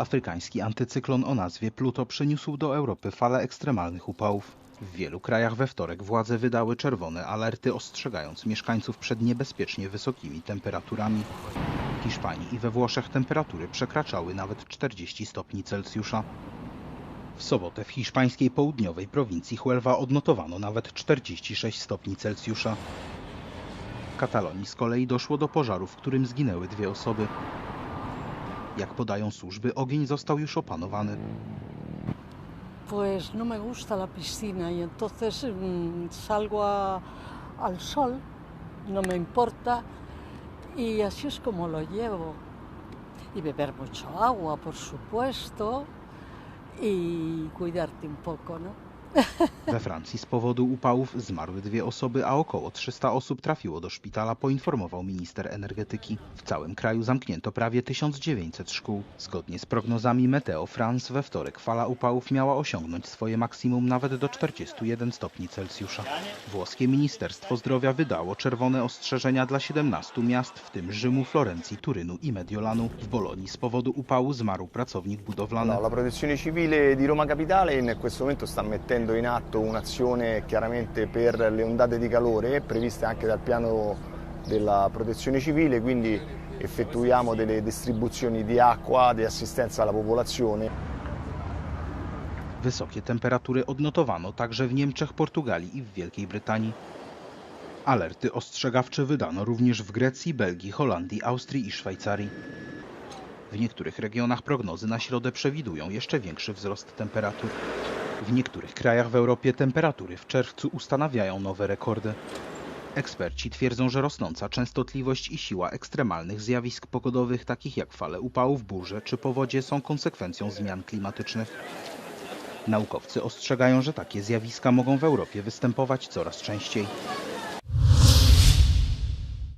Afrykański antycyklon o nazwie Pluto przyniósł do Europy falę ekstremalnych upałów. W wielu krajach we wtorek władze wydały czerwone alerty, ostrzegając mieszkańców przed niebezpiecznie wysokimi temperaturami. W Hiszpanii i we Włoszech temperatury przekraczały nawet 40 stopni Celsjusza. W sobotę w hiszpańskiej południowej prowincji Huelva odnotowano nawet 46 stopni Celsjusza. W Katalonii z kolei doszło do pożaru, w którym zginęły dwie osoby. Jak podają służby, ogień został już opanowany. Pues no me gusta la piscina y entonces mm, salgo a- al sol, no me importa y así es como lo llevo. Y beber mucho agua, por supuesto, y cuidarte un poco, ¿no? We Francji z powodu upałów zmarły dwie osoby, a około 300 osób trafiło do szpitala, poinformował minister energetyki. W całym kraju zamknięto prawie 1900 szkół. Zgodnie z prognozami Meteo France we wtorek fala upałów miała osiągnąć swoje maksimum nawet do 41 stopni Celsjusza. Włoskie Ministerstwo Zdrowia wydało czerwone ostrzeżenia dla 17 miast, w tym Rzymu, Florencji, Turynu i Mediolanu. W Bolonii z powodu upału zmarł pracownik budowlany. No, la protezione civile di Roma Capitale in questo momento sta mettendo in atto un'azione chiaramente per le ondate di calore previste anche dal piano della protezione civile, quindi effettuiamo delle distribuzioni di acqua, di assistenza alla popolazione. Wysokie temperatury odnotowano także w Niemczech, Portugalii i w Wielkiej Brytanii. Alerty ostrzegawcze wydano również w Grecji, Belgii, Holandii, Austrii i Szwajcarii. W niektórych regionach prognozy na środę przewidują jeszcze większy wzrost temperatur. W niektórych krajach w Europie temperatury w czerwcu ustanawiają nowe rekordy. Eksperci twierdzą, że rosnąca częstotliwość i siła ekstremalnych zjawisk pogodowych, takich jak fale upałów, burze czy powodzie, są konsekwencją zmian klimatycznych. Naukowcy ostrzegają, że takie zjawiska mogą w Europie występować coraz częściej.